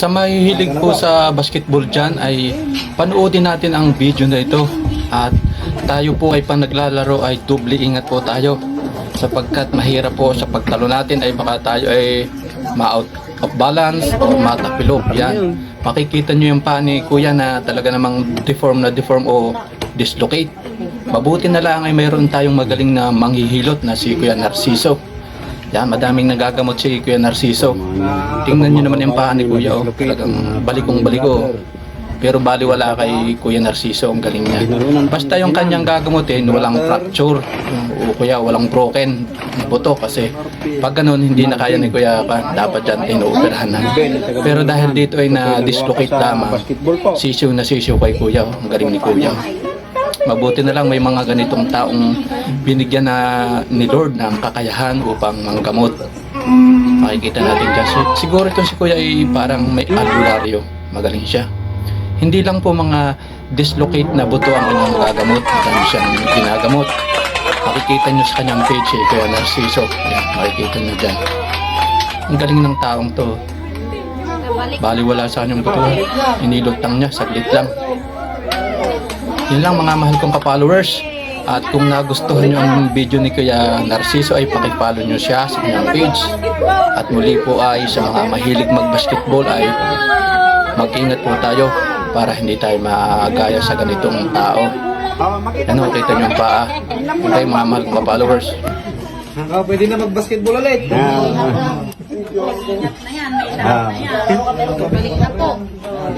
Sa mahihilig po sa basketball dyan ay panoodin natin ang video na ito. At tayo po ay pag naglalaro ay doble ingat po tayo. Sapagkat mahirap po sa pagtalo natin ay baka tayo ay ma-out of balance o matapilok. Yan. Makikita nyo yung pa kuya na talaga namang deform na deform o dislocate. Mabuti na lang ay mayroon tayong magaling na manghihilot na si Kuya Narciso. Yan, madaming nagagamot si Kuya Narciso. Tingnan nyo naman yung paa ni Kuya, oh. talagang balikong baliko. Pero baliwala kay Kuya Narciso, ang galing niya. Basta yung kanyang gagamutin, walang fracture. O kuya, walang broken buto kasi pag ganun, hindi na kaya ni Kuya pa, dapat dyan inuoperahan na. Pero dahil dito ay na-dislocate lamang, sisiw na sisiw kay Kuya, oh. ang galing ni Kuya. Mabuti na lang may mga ganitong taong binigyan na ni Lord ng kakayahan upang manggamot. Makikita natin dyan. So, siguro itong si Kuya ay parang may albularyo. Magaling siya. Hindi lang po mga dislocate na buto ang kanyang magagamot. Marami siyang ginagamot. Makikita nyo sa kanyang page eh, Kuya Narciso. Ayan, makikita nyo dyan. Ang galing ng taong to. Baliwala sa kanyang buto. Inilot lang niya, saglit lang. Yun lang mga mahal kong ka-followers. At kung nagustuhan nyo ang video ni Kuya Narciso ay pakipollow nyo siya sa kanyang page. At muli po ay sa mga mahilig mag-basketball ay mag-ingat po tayo para hindi tayo magaya sa ganitong tao. Ano, kita nyo ang paa. Yun tayo mga mahal kong ka-followers. Ah, pwede na mag-basketball ulit. Ingat na yan, may daan na yan. Balik na po.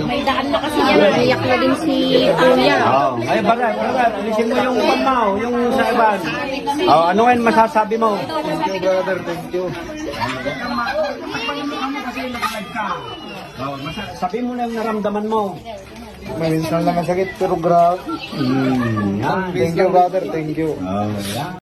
May daan na kasi yan. Naiyak na din si Kuya. Oh. Ay, barat, barat. Alisin mo yung pan mo, yung sa iban. Oh, ano ngayon masasabi mo? Thank you, brother. Thank you. Oh, sabi mo na yung naramdaman mo. Minsan lang masakit pero grabe. Hmm, yan. Thank you brother, thank you. Oh, yan.